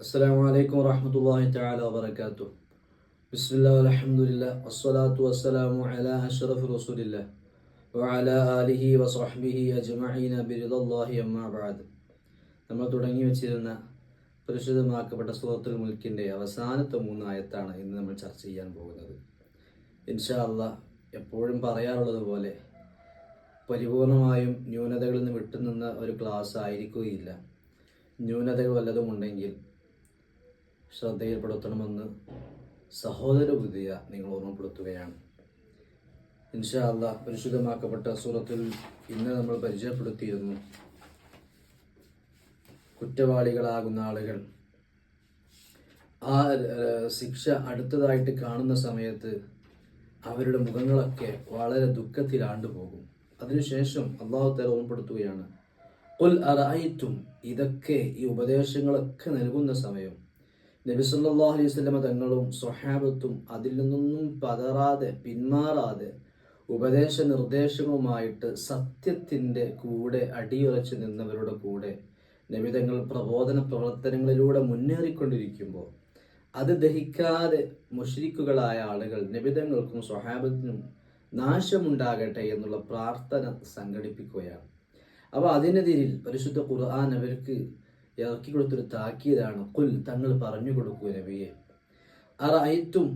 അസ്സലാമു അലൈക്കും വറഹമത്തല്ലാഹി തആല വബറകാതുഹു. ബിസ്മില്ലാ അൽഹംദുലില്ലാ വസ്സലാത്തു വസ്സലാമു അലാ അഷ്റഫി റസൂലില്ലാ വഅലാ ആലിഹി വസഹ്ബിഹി അജ്മഈന ബിറിദല്ലാഹി അമ്മാ ബഅദ്. നമ്മൾ തുടങ്ങി വെച്ചിരുന്ന പരിശുദ്ധമാക്കപ്പെട്ട സൂറത്തുൽ മുൽക്കിന്റെ അവസാനത്തെ മൂന്ന് ആയത്താണ് ഇന്ന് നമ്മൾ ചർച്ച ചെയ്യാൻ പോകുന്നത്. ഇൻഷാ അല്ലാ എപ്പോഴും പറയാറുള്ളത് പോലെ പരിപൂർണമായും ന്യൂനതകളിൽ നിന്ന് വിട്ടുനിന്ന ഒരു ക്ലാസ് ആയിരിക്കുകയില്ല. ന്യൂനതകൾ വല്ലതും ഉണ്ടെങ്കിൽ ശ്രദ്ധയിൽപ്പെടുത്തണമെന്ന് സഹോദര ബുദ്ധിയ നിങ്ങൾ ഓർമ്മപ്പെടുത്തുകയാണ്. ഇൻഷാ അല്ല പരിശുദ്ധമാക്കപ്പെട്ട സൂറത്തിൽ ഇന്ന് നമ്മൾ പരിചയപ്പെടുത്തിയിരുന്നു. കുറ്റവാളികളാകുന്ന ആളുകൾ. ആ ശിക്ഷ അടുത്തതായിട്ട് കാണുന്ന സമയത്ത് അവരുടെ മുഖങ്ങളൊക്കെ വളരെ ദുഃഖത്തിലാണ്ടുപോകും അതിനുശേഷം അള്ളാഹു തല ഓർമ്മപ്പെടുത്തുകയാണ് "ഖുൽ അറഅയ്തും ഇതൊക്കെ ഈ ഉപദേശങ്ങളൊക്കെ നൽകുന്ന സമയം. നബി സല്ലല്ലാഹു അലൈഹി വസല്ലമ തങ്ങളും സ്വഹാബത്തും അതിൽ നിന്നൊന്നും പതറാതെ പിന്മാറാതെ ഉപദേശ നിർദ്ദേശങ്ങളുമായിട്ട് സത്യത്തിന്റെ കൂടെ അടിയുറച്ചു നിന്നവരുടെ കൂടെ നബിതങ്ങൾ പ്രബോധന പ്രവർത്തനങ്ങളിലൂടെ മുന്നേറിക്കൊണ്ടിരിക്കുമ്പോൾ അത് ദഹിക്കാതെ മുഷരിക്കുകളായ ആളുകൾ നബിതങ്ങൾക്കും സ്വഹാബത്തിനും നാശമുണ്ടാകട്ടെ എന്നുള്ള പ്രാർത്ഥന സംഘടിപ്പിക്കുകയാണ്. അപ്പോൾ അതിനെതിരിൽ പരിശുദ്ധ ഖുർആൻ അവർക്ക് ഇറക്കി കൊടുത്തൊരു താക്കീതാണ് കുൽ തങ്ങൾ പറഞ്ഞു കൊടുക്കൂ നബിയെ. അറഅയ്തും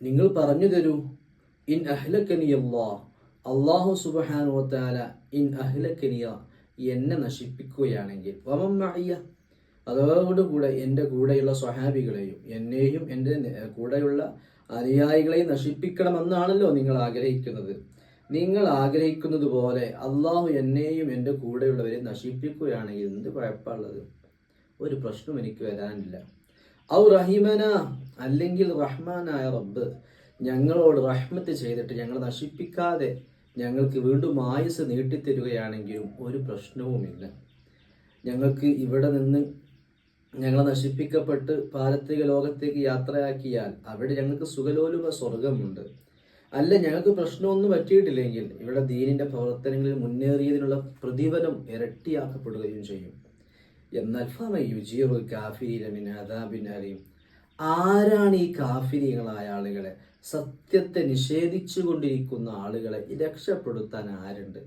നിങ്ങൾ പറഞ്ഞു തരൂ ഇൻ അഹ്ലക്കനിയ അള്ളാഹു സുബ്ഹാനഹു വതആല ഇൻ അഹ്ലക്കനിയ എന്നെ നശിപ്പിക്കുകയാണെങ്കിൽ. വമമ്മയ്യ അതോടുകൂടെ എന്റെ കൂടെയുള്ള സ്വഹാബികളെയും എന്നെയും എന്റെ കൂടെയുള്ള അനുയായികളെയും നശിപ്പിക്കണമെന്നാണല്ലോ നിങ്ങൾ ആഗ്രഹിക്കുന്നത്. നിങ്ങൾ ആഗ്രഹിക്കുന്നത് പോലെ അള്ളാഹു എന്നെയും എന്റെ കൂടെയുള്ളവരെ നശിപ്പിക്കുകയാണെങ്കിൽ എന്ത് കുഴപ്പമുള്ളത്? ഒരു പ്രശ്നം എനിക്ക് വരാനില്ല. ഔ റഹിമന അല്ലെങ്കിൽ റഹ്മാനായ റബ്ബ് ഞങ്ങളോട് റഹ്മത്ത് ചെയ്തിട്ട് ഞങ്ങൾ നശിപ്പിക്കാതെ ഞങ്ങൾക്ക് വീണ്ടും ആയുസ് നീട്ടിത്തരുകയാണെങ്കിലും ഒരു പ്രശ്നവുമില്ല. ഞങ്ങൾക്ക് ഇവിടെ നിന്ന് ഞങ്ങളെ നശിപ്പിക്കപ്പെട്ട് പാരത്രിക ലോകത്തേക്ക് യാത്രയാക്കിയാൽ അവിടെ ഞങ്ങൾക്ക് സുഖലോലുപ സ്വർഗമുണ്ട് അല്ല ഞങ്ങൾക്ക് പ്രശ്നമൊന്നും പറ്റിയിട്ടില്ലെങ്കിൽ ഇവിടെ ദീനിന്റെ പ്രവർത്തനങ്ങളിൽ മുന്നേറിയതിനുള്ള പ്രതിഫലം ഇരട്ടിയാക്കപ്പെടുകയും ചെയ്യും. എന്നാൽ മിൻ അദാബിൻ അലീം. ആരാണ് ഈ കാഫിരികളായ ആളുകളെ? സത്യത്തെ നിഷേധിച്ചു കൊണ്ടിരിക്കുന്ന ആളുകളെ രക്ഷപ്പെടുത്താൻ ആരുണ്ട്?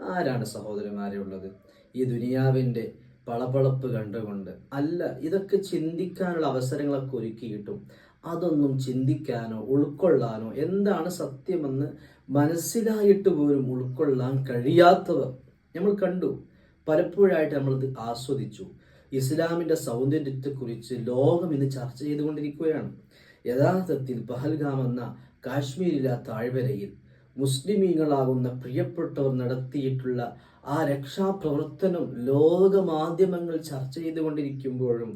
ആരാണ് സഹോദരന്മാരെ ഉള്ളത്? ഈ ദുനിയാവിന്റെ പളപളപ്പ് കണ്ടുകൊണ്ട് അല്ല ഇതൊക്കെ ചിന്തിക്കാനുള്ള അവസരങ്ങളൊക്കെ ഒരുക്കി കിട്ടും. അതൊന്നും ചിന്തിക്കാനോ ഉൾക്കൊള്ളാനോ എന്താണ് സത്യമെന്ന് മനസ്സിലായിട്ട് പോലും ഉൾക്കൊള്ളാൻ കഴിയാത്തവർ നമ്മൾ കണ്ടു. പലപ്പോഴായിട്ട് നമ്മളത് ആസ്വദിച്ചു. ഇസ്ലാമിന്റെ സൗന്ദര്യത്തെക്കുറിച്ച് ലോകം ഇന്ന് ചർച്ച ചെയ്തുകൊണ്ടിരിക്കുകയാണ്. യഥാർത്ഥത്തിൽ പഹൽഗാം എന്ന കാശ്മീരിലെ താഴ്വരയിൽ മുസ്ലിമീങ്ങളാകുന്ന പ്രിയപ്പെട്ടവർ നടത്തിയിട്ടുള്ള ആ രക്ഷാപ്രവർത്തനം ലോകമാധ്യമങ്ങൾ ചർച്ച ചെയ്തുകൊണ്ടിരിക്കുമ്പോഴും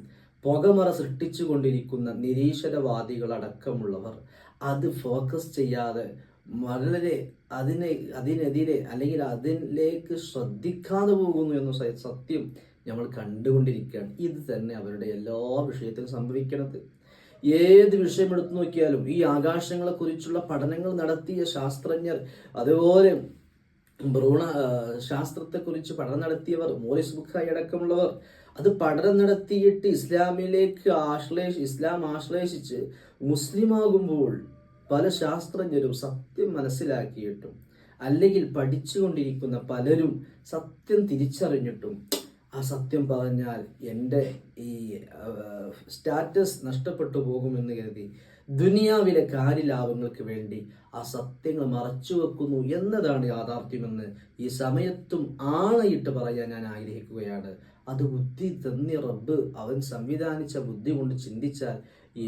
പുകമറ സൃഷ്ടിച്ചുകൊണ്ടിരിക്കുന്ന നിരീശ്വരവാദികളടക്കമുള്ളവർ അത് ഫോക്കസ് ചെയ്യാതെ വളരെ അതിനെ അതിനെതിരെ അല്ലെങ്കിൽ അതിലേക്ക് ശ്രദ്ധിക്കാതെ പോകുന്നു എന്ന സത്യം നമ്മൾ കണ്ടുകൊണ്ടിരിക്കുകയാണ്. ഇത് തന്നെ അവരുടെ എല്ലാ വിഷയത്തിലും സംഭവിക്കണത്. ഏത് വിഷയം എടുത്തു നോക്കിയാലും ഈ ആകാശങ്ങളെക്കുറിച്ചുള്ള പഠനങ്ങൾ നടത്തിയ ശാസ്ത്രജ്ഞർ അതുപോലെ ഭ്രൂണ ശാസ്ത്രത്തെക്കുറിച്ച് പഠനം നടത്തിയവർ മോറിസ് ബുക്കായി അടക്കമുള്ളവർ അത് പഠനം നടത്തിയിട്ട് ഇസ്ലാമിലേക്ക് ആശ്ലേഷ ഇസ്ലാം ആശ്ലേഷിച്ച് മുസ്ലിമാകുമ്പോൾ പല ശാസ്ത്രജ്ഞരും സത്യം മനസ്സിലാക്കിയിട്ടും അല്ലെങ്കിൽ പഠിച്ചുകൊണ്ടിരിക്കുന്ന പലരും സത്യം തിരിച്ചറിഞ്ഞിട്ടും ആ സത്യം പറഞ്ഞാൽ എന്റെ ഈ സ്റ്റാറ്റസ് നഷ്ടപ്പെട്ടു പോകുമെന്ന് കരുതി ദുനിയാവിലെ കാര്യലാഭങ്ങൾക്ക് വേണ്ടി ആ സത്യങ്ങൾ മറച്ചു വെക്കുന്നു എന്നതാണ് യാഥാർത്ഥ്യമെന്ന് ഈ സമയത്തും ആണയിട്ട് പറയാൻ ഞാൻ ആഗ്രഹിക്കുകയാണ്. അത് ബുദ്ധി തന്നി റബ്ബ്. അവൻ സംവിധാനിച്ച ബുദ്ധി കൊണ്ട് ചിന്തിച്ചാൽ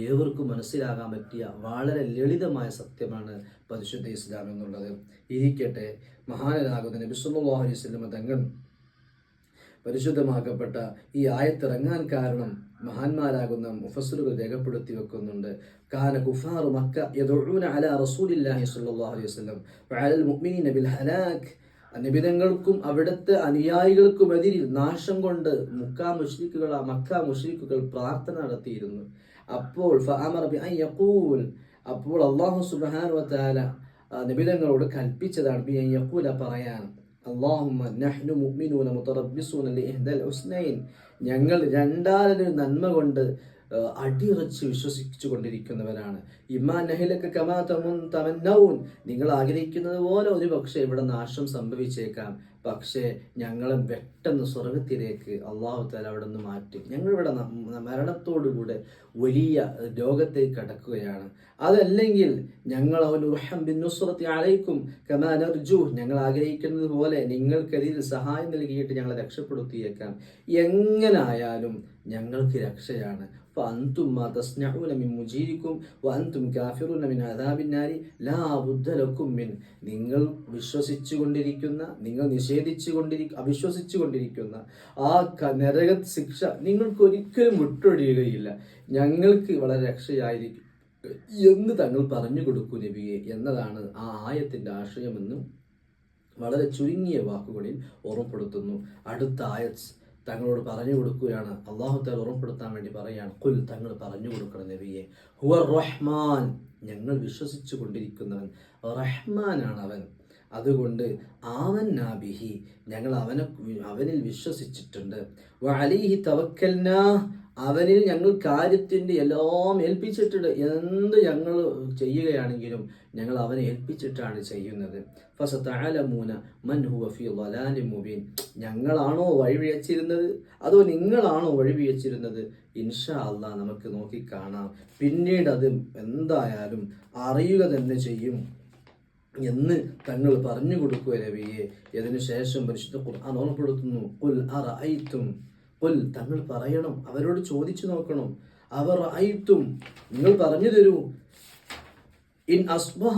ഏവർക്കും മനസ്സിലാകാൻ പറ്റിയ വളരെ ലളിതമായ സത്യമാണ് പരിശുദ്ധ ഇസ്ലാം എന്നുള്ളത്. ഇരിക്കട്ടെ മഹാനരാകുന്ന നബി സല്ലല്ലാഹു അലൈഹി വസല്ലമ തങ്ങൾ പരിശുദ്ധമാക്കപ്പെട്ട ഈ ആയത്തിറങ്ങാൻ കാരണം മഹാന്മാരാകുന്ന മുഫസലുകൾ രേഖപ്പെടുത്തി വെക്കുന്നുണ്ട്. കാന കുഫാറു മക്ക യദുഊന അലാ റസൂലില്ലാഹി സ്വല്ലല്ലാഹു അലൈഹി വസല്ലം വഅലൽ മുഅ്മിനീന ബിൽ ഹലാക് നിബിതങ്ങൾക്കും അവിടുത്തെ അനുയായികൾക്കും എതിരിൽ നാശം കൊണ്ട് മുക്കാ ആ മക്ക മുഷ്രിഖുകൾ പ്രാർത്ഥന നടത്തിയിരുന്നു. അപ്പോൾ അപ്പോൾ അള്ളാഹു സുബ്ഹാനഹു വ തആല നിബിതങ്ങളോട് കൽപ്പിച്ചതാണ് ബി യക്കൂല പറയാൻ. അള്ളാഹുമ്മ നഹ്നു മുഅ്മിനൂന മുതറബ്ബിസൂന ലിഇഹ്ദൽ ഹുസ്നൈൻ. ഞങ്ങൾ രണ്ടാലൊരു നന്മ കൊണ്ട് അടിയുറച്ച് വിശ്വസിച്ചു കൊണ്ടിരിക്കുന്നവരാണ് ഇമാ നഹിലക്ക് കമാ നിങ്ങൾ ആഗ്രഹിക്കുന്നത് പോലെ ഒരു പക്ഷേ ഇവിടെ നാശം സംഭവിച്ചേക്കാം. പക്ഷേ ഞങ്ങളെ പെട്ടെന്ന് സ്വർഗത്തിലേക്ക് അള്ളാഹു താല അവിടെ നിന്ന് മാറ്റും ഞങ്ങളിവിടെ മരണത്തോടുകൂടെ വലിയ രോഗത്തേക്ക് കടക്കുകയാണ്. അതല്ലെങ്കിൽ ഞങ്ങൾ അവൻ ഉർഹം ബിൻ നുസ്രത്തി അലൈക്കും കമാ നർജു. ഞങ്ങൾ ആഗ്രഹിക്കുന്നത് പോലെ നിങ്ങൾക്കെതിരിൽ സഹായം നൽകിയിട്ട് ഞങ്ങളെ രക്ഷപ്പെടുത്തിയേക്കാം. എങ്ങനായാലും ഞങ്ങൾക്ക് രക്ഷയാണ്. فأنتم ما تصنعون من مجيركم وأنتم كافرون من عذاب النار لا بد لكم من നിങ്ങൾ വിശ്വസിച്ചു കൊണ്ടിരിക്കുന്ന നിങ്ങൾ നിഷേധിച്ചു കൊണ്ടിരി അവിശ്വസിച്ചു കൊണ്ടിരിക്കുന്ന ആ ക- നരക ശിക്ഷ നിങ്ങൾക്ക് ഒരിക്കലും വിട്ടൊഴിയുകയില്ല ഞങ്ങൾക്ക് വളരെ രക്ഷയായിരിക്കും എന്ന് തങ്ങൾ പറഞ്ഞു കൊടുക്കൂ നബിയെ എന്നതാണ് ആ ആയത്തിന്റെ ആശയമെന്നും വളരെ ചുരുങ്ങിയ വാക്കുകളിൽ ഓർമ്മപ്പെടുത്തുന്നു അടുത്ത ആയത്ത് തങ്ങളോട് പറഞ്ഞു കൊടുക്കുകയാണ്. അള്ളാഹു താൽ ഓർമ്മപ്പെടുത്താൻ വേണ്ടി പറയുകയാണ് കുൽ തങ്ങൾ പറഞ്ഞു കൊടുക്കണം നബിയെ. ഹുവർ റഹ്മാൻ. ഞങ്ങൾ വിശ്വസിച്ചു കൊണ്ടിരിക്കുന്നവൻ റഹ്മാനാണ് അവൻ. അതുകൊണ്ട് ആവൻ നാബിഹി ഞങ്ങൾ അവനെ അവനിൽ വിശ്വസിച്ചിട്ടുണ്ട്. അലിഹി തവക്കൽന അവനിൽ ഞങ്ങൾ കാര്യത്തിന്റെ എല്ലാം ഏൽപ്പിച്ചിട്ടുണ്ട്. എന്ത് ഞങ്ങൾ ചെയ്യുകയാണെങ്കിലും ഞങ്ങൾ അവനെ ഏൽപ്പിച്ചിട്ടാണ് ചെയ്യുന്നത്. ഫസതഅലമൂന മൻ ഹുവ ഫീ ളലാലിൻ മുബീൻ. ഞങ്ങളാണോ വഴിവിഴച്ചിരുന്നത് അതോ നിങ്ങളാണോ വഴിവിഴച്ചിരുന്നത് ഇൻഷാ അല്ല നമുക്ക് നോക്കി കാണാം. പിന്നീട് അത് എന്തായാലും അറിയുക തന്നെ ചെയ്യും എന്ന് തങ്ങൾ പറഞ്ഞു കൊടുക്കുക രവിയെ ഇതിനു ശേഷം പരിശുദ്ധ ഖുർആൻ ഓർമ്മപ്പെടുത്തുന്നു. കുൽ തങ്ങൾ പറയണം അവരോട് ചോദിച്ചു നോക്കണം അവർ ആയിട്ടും നിങ്ങൾ പറഞ്ഞു തരൂ ഇൻ അസ്ബഹ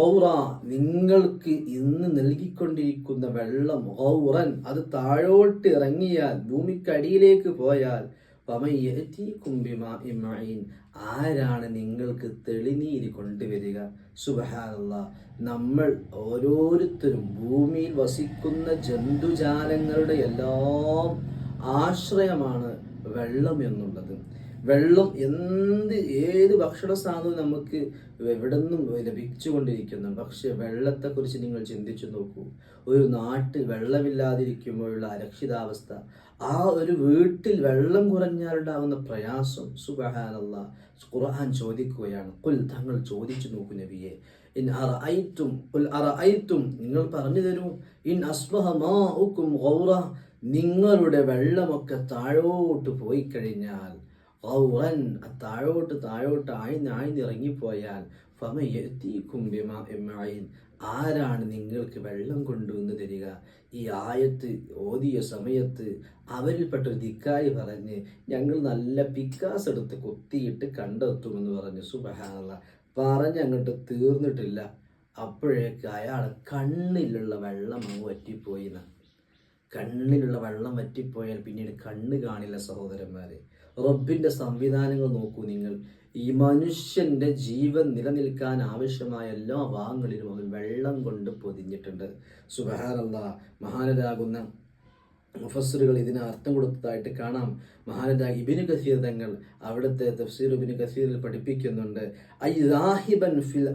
ഓറ നിങ്ങൾക്ക് ഇന്ന് നൽകിക്കൊണ്ടിരിക്കുന്ന വെള്ളം ഗൗറൻ അത് താഴോട്ട് ഇറങ്ങിയാൽ ഭൂമിക്കടിയിലേക്ക് പോയാൽ. ആരാണ് നിങ്ങൾക്ക് തെളിനീര് കൊണ്ടുവരിക സുബഹാനല്ല നമ്മൾ ഓരോരുത്തരും ഭൂമിയിൽ വസിക്കുന്ന ജന്തുജാലങ്ങളുടെ എല്ലാം ആശ്രയമാണ് വെള്ളം എന്നുള്ളത്. വെള്ളം എന്ത് ഏത് ഭക്ഷണ സാധനവും നമുക്ക് എവിടെ നിന്നും ലഭിച്ചുകൊണ്ടിരിക്കുന്നു. പക്ഷേ വെള്ളത്തെക്കുറിച്ച് നിങ്ങൾ ചിന്തിച്ചു നോക്കൂ. ഒരു നാട്ടിൽ വെള്ളമില്ലാതിരിക്കുമ്പോഴുള്ള അരക്ഷിതാവസ്ഥ ആ ഒരു വീട്ടിൽ വെള്ളം കുറഞ്ഞാലുണ്ടാകുന്ന പ്രയാസം സുബഹാനല്ല ഖുർആൻ ചോദിക്കുകയാണ്. കുൽ തങ്ങൾ ചോദിച്ചു നോക്കൂ നബിയെ. ഇൻ അറഅയ്തും കുൽ അറഅയ്തും നിങ്ങൾ പറഞ്ഞു തരൂ. ഇൻ അസ്ബഹ മാഉകും ഗൗറ നിങ്ങളുടെ വെള്ളമൊക്കെ താഴോട്ട് പോയി കഴിഞ്ഞാൽ ഔവൻ താഴോട്ട് താഴോട്ട് ആഴ്ന്ന് ആഴ്ന്ന് ഇറങ്ങിപ്പോയാൽ ഫമ യഅതീകും ബിമാഇൻ ആരാണ് നിങ്ങൾക്ക് വെള്ളം കൊണ്ടുവന്ന് തരിക? ഈ ആയത്ത് ഓതിയ സമയത്ത് അവരിൽപ്പെട്ട ഒരു ധിക്കാരി പറഞ്ഞ് ഞങ്ങൾ നല്ല പിക്കാസ് എടുത്ത് കൊത്തിയിട്ട് കണ്ടെത്തുമെന്ന് പറഞ്ഞു സുബഹാനല്ല പറഞ്ഞ് അങ്ങോട്ട് തീർന്നിട്ടില്ല. അപ്പോഴേക്ക് അയാൾ കണ്ണിലുള്ള വെള്ളം അങ്ങ് വറ്റിപ്പോയി എന്നാ. കണ്ണിലുള്ള വെള്ളം വറ്റിപ്പോയാൽ പിന്നീട് കണ്ണ് കാണില്ല സഹോദരന്മാരെ. റബ്ബിന്റെ സംവിധാനങ്ങൾ നോക്കൂ നിങ്ങൾ. ഈ മനുഷ്യന്റെ ജീവൻ നിലനിൽക്കാൻ ആവശ്യമായ എല്ലാ ഭാഗങ്ങളിലും അവൻ വെള്ളം കൊണ്ട് പൊതിഞ്ഞിട്ടുണ്ട്. സുബഹാനല്ല. മഹാനരാകുന്ന മുഫസ്സിറുകൾ ഇതിന് അർത്ഥം കൊടുത്തതായിട്ട് കാണാം. മഹാനരാ ഇബിന് കസീർ തങ്ങൾ അവിടുത്തെ തഫ്സീർ ഇബിന് കസീറിൽ പഠിപ്പിക്കുന്നുണ്ട്. ഐ ഫിൽ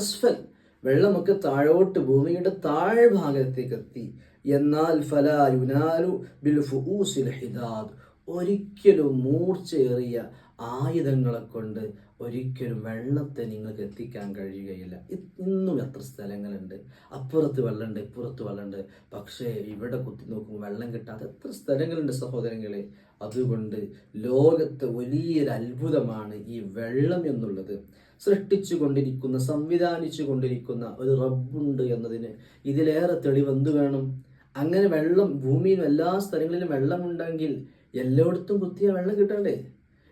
അസ്ഫൽ. വെള്ളമൊക്കെ താഴോട്ട് ഭൂമിയുടെ താഴ്ഭാഗത്തേക്ക് എത്തി എന്നാൽ ഫല യുനാലു ബിൽ ഫുഊസിൽ ഹിദാദ്. ഒരിക്കലും മൂർച്ചയേറിയ ആയുധങ്ങളെ കൊണ്ട് ഒരിക്കലും വെള്ളത്തെ നിങ്ങൾക്ക് എത്തിക്കാൻ കഴിയുകയില്ല. ഇന്നും എത്ര സ്ഥലങ്ങളുണ്ട്. അപ്പുറത്ത് വെള്ളമുണ്ട് ഇപ്പുറത്ത് വെള്ളമുണ്ട് പക്ഷേ ഇവിടെ കുത്തി നോക്കുമ്പോൾ വെള്ളം കിട്ടാത്ത എത്ര സ്ഥലങ്ങളുണ്ട് സഹോദരങ്ങളെ. അതുകൊണ്ട് ലോകത്തെ വലിയൊരു അത്ഭുതമാണ് ഈ വെള്ളം എന്നുള്ളത്. സൃഷ്ടിച്ചു കൊണ്ടിരിക്കുന്ന സംവിധാനിച്ചു കൊണ്ടിരിക്കുന്ന ഒരു റബ്ബുണ്ട് എന്നതിന് ഇതിലേറെ തെളിവ് എന്ത് വേണം? അങ്ങനെ വെള്ളം ഭൂമിയിലും എല്ലാ സ്ഥലങ്ങളിലും വെള്ളമുണ്ടെങ്കിൽ എല്ലായിടത്തും കുത്തിയ വെള്ളം കിട്ടണ്ടേ?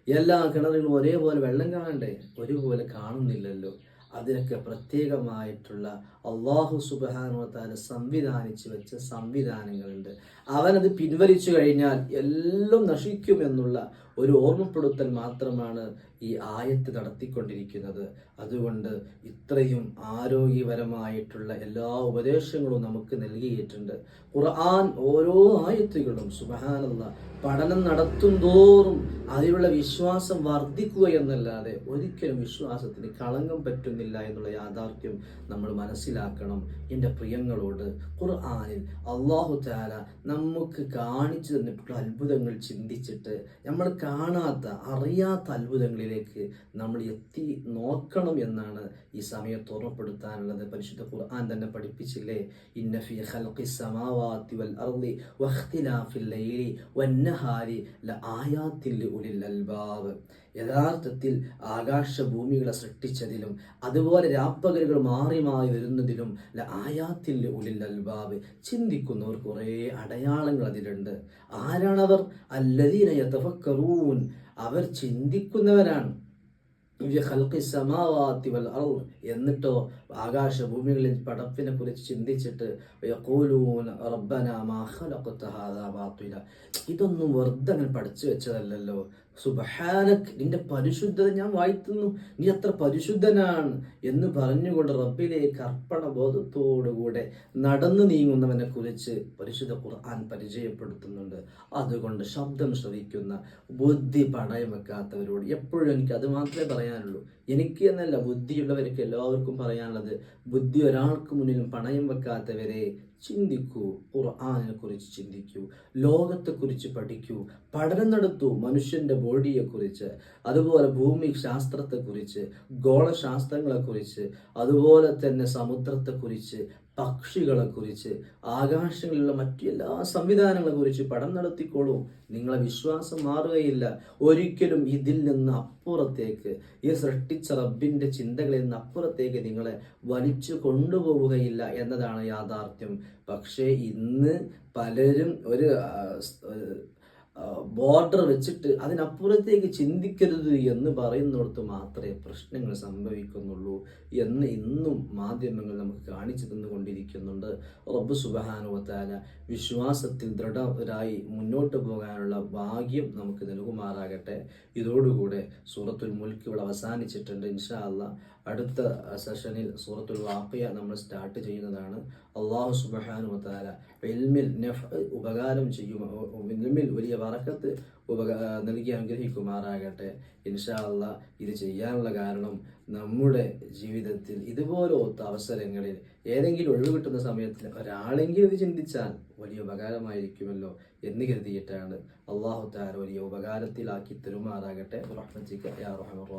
എല്ലാ കിണറുകളും ഒരേപോലെ വെള്ളം കാണണ്ടേ? ഒരുപോലെ കാണുന്നില്ലല്ലോ. അതിനൊക്കെ പ്രത്യേകമായിട്ടുള്ള അള്ളാഹു സുബാനുവത്താൽ സംവിധാനിച്ചു വെച്ച സംവിധാനങ്ങളുണ്ട്. അവനത് പിൻവലിച്ചു കഴിഞ്ഞാൽ എല്ലാം നശിക്കുമെന്നുള്ള ഒരു ഓർമ്മപ്പെടുത്തൽ മാത്രമാണ് ഈ ആയത്ത് നടത്തിക്കൊണ്ടിരിക്കുന്നത്. അതുകൊണ്ട് ഇത്രയും ആരോഗ്യപരമായിട്ടുള്ള എല്ലാ ഉപദേശങ്ങളും നമുക്ക് നൽകിയിട്ടുണ്ട്. ഖുർആൻ ഓരോ ആയത്തുകളും സുബഹാനുള്ള പഠനം നടത്തും തോറും അതിലുള്ള വിശ്വാസം വർദ്ധിക്കുക എന്നല്ലാതെ ഒരിക്കലും വിശ്വാസത്തിന് കളങ്കം പറ്റുന്നില്ല എന്നുള്ള യാഥാർത്ഥ്യം നമ്മൾ മനസ്സിലാക്കണം. എന്റെ പ്രിയങ്ങളോട് ഖുർആാനിൽ അള്ളാഹു താല നമുക്ക് കാണിച്ചു തന്നിട്ടുള്ള അത്ഭുതങ്ങൾ ചിന്തിച്ചിട്ട് നമ്മൾ കാണാത്ത അറിയാത്ത അത്ഭുതങ്ങളിലേക്ക് നമ്മൾ എത്തി നോക്കണം എന്നാണ് ഈ സമയത്ത് ഓർമ്മപ്പെടുത്താനുള്ളത്. പരിശുദ്ധ ഖുർആൻ തന്നെ പഠിപ്പിച്ചില്ലേ? ഇന്നഫി ഖൽഖി സമാവാതി വൽ അർളി വഖ്തിലാഫിൽ ലൈലി വന്നഹാരി ലആയാത്തിൽ ഉലിൽ അൽബാബ്. യഥാർത്ഥത്തിൽ ആകാശഭൂമികളെ സൃഷ്ടിച്ചതിലും അതുപോലെ രാപ്പകലുകൾ മാറി മാറി വരുന്നതിലും ആയാത്തിൽ ഉലിൽ അൽബാബ്. ചിന്തിക്കുന്നവർ കുറേ അടയാളങ്ങൾ അതിലുണ്ട്. ആരാണവർ? അല്ലദീന അവർ ചിന്തിക്കുന്നവരാണ്. എന്നിട്ടോ ആകാശഭൂമികളിൽ പടപ്പിനെ കുറിച്ച് ചിന്തിച്ചിട്ട് ഇതൊന്നും വെറുതെ അങ്ങനെ പഠിച്ചു വെച്ചതല്ലല്ലോ. സുബഹാനക് നിന്റെ പരിശുദ്ധത ഞാൻ വായിത്തുന്നു. നീ അത്ര പരിശുദ്ധനാണ് എന്ന് പറഞ്ഞുകൊണ്ട് റബ്ബിലേക്ക് അർപ്പണ ബോധത്തോടുകൂടെ നടന്നു നീങ്ങുന്നവനെ കുറിച്ച് പരിശുദ്ധ ഖുർആൻ പരിചയപ്പെടുത്തുന്നുണ്ട്. അതുകൊണ്ട് ശബ്ദം ശ്രവിക്കുന്ന ബുദ്ധി പണയം വെക്കാത്തവരോട് എപ്പോഴും എനിക്ക് അത് മാത്രമേ പറയാനുള്ളൂ. എനിക്ക് എന്നല്ല ബുദ്ധിയുള്ളവർക്ക് എല്ലാവർക്കും പറയാനുള്ളത് ബുദ്ധി ഒരാൾക്ക് മുന്നിലും പണയം വെക്കാത്തവരെ ചിന്തിക്കൂ ഖുർആാനിനെ കുറിച്ച് ചിന്തിക്കൂ ലോകത്തെക്കുറിച്ച് പഠിക്കൂ പഠനം നടത്തൂ മനുഷ്യന്റെ ബോഡിയെക്കുറിച്ച് അതുപോലെ ഭൂമി ശാസ്ത്രത്തെക്കുറിച്ച് ഗോളശാസ്ത്രങ്ങളെക്കുറിച്ച് അതുപോലെ തന്നെ സമുദ്രത്തെക്കുറിച്ച് പക്ഷികളെക്കുറിച്ച് ആകാശങ്ങളിലുള്ള മറ്റു എല്ലാ സംവിധാനങ്ങളെ കുറിച്ച് പഠനം നടത്തിക്കോളൂ. നിങ്ങളെ വിശ്വാസം മാറുകയില്ല. ഒരിക്കലും ഇതിൽ നിന്ന് അപ്പുറത്തേക്ക് ഈ സൃഷ്ടിച്ച റബ്ബിന്റെ ചിന്തകളിൽ നിന്ന് അപ്പുറത്തേക്ക് നിങ്ങളെ വലിച്ചു കൊണ്ടുപോവുകയില്ല എന്നതാണ് യാഥാർത്ഥ്യം. പക്ഷേ ഇന്ന് പലരും ഒരു ബോർഡർ വെച്ചിട്ട് അതിനപ്പുറത്തേക്ക് ചിന്തിക്കരുത് എന്ന് പറയുന്നിടത്ത് മാത്രമേ പ്രശ്നങ്ങൾ സംഭവിക്കുന്നുള്ളൂ എന്ന് ഇന്നും മാധ്യമങ്ങൾ നമുക്ക് കാണിച്ചു തന്നുകൊണ്ടിരിക്കുന്നുണ്ട്. റബ്ബ് സുബഹാനുവത്താല വിശ്വാസത്തിൽ ദൃഢരായി മുന്നോട്ട് പോകാനുള്ള ഭാഗ്യം നമുക്ക് നൽകുമാറാകട്ടെ. ഇതോടുകൂടെ സൂറത്തുൽ മുൽക്ക് ഇവിടെ അവസാനിച്ചിട്ടുണ്ട്. ഇൻഷാ അല്ല അടുത്ത സെഷനിൽ സൂറത്തുൽ വാക്കിയ നമ്മൾ സ്റ്റാർട്ട് ചെയ്യുന്നതാണ്. അള്ളാഹു സുബഹാനുവത്താല എൽമിൽ നെഫ് ഉപകാരം ചെയ്യും എൽമിൽ വലിയ വറക്കത്ത് ഉപകാ നൽകി അനുഗ്രഹിക്കുമാറാകട്ടെ. ഇൻഷാ അല്ല ഇത് ചെയ്യാനുള്ള കാരണം നമ്മുടെ ജീവിതത്തിൽ ഇതുപോലത്തെ അവസരങ്ങളിൽ ഏതെങ്കിലും ഒഴിവ് കിട്ടുന്ന സമയത്തിൽ ഒരാളെങ്കിലും ഇത് ചിന്തിച്ചാൽ വലിയ ഉപകാരമായിരിക്കുമല്ലോ എന്ന് കരുതിയിട്ടാണ് അള്ളാഹു താര വലിയ ഉപകാരത്തിലാക്കി തരുമാറാകട്ടെ. റഹ്മത്തിക്ക് യാ റഹ്മർ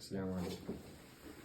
അസ്സാം അലൈക്കും.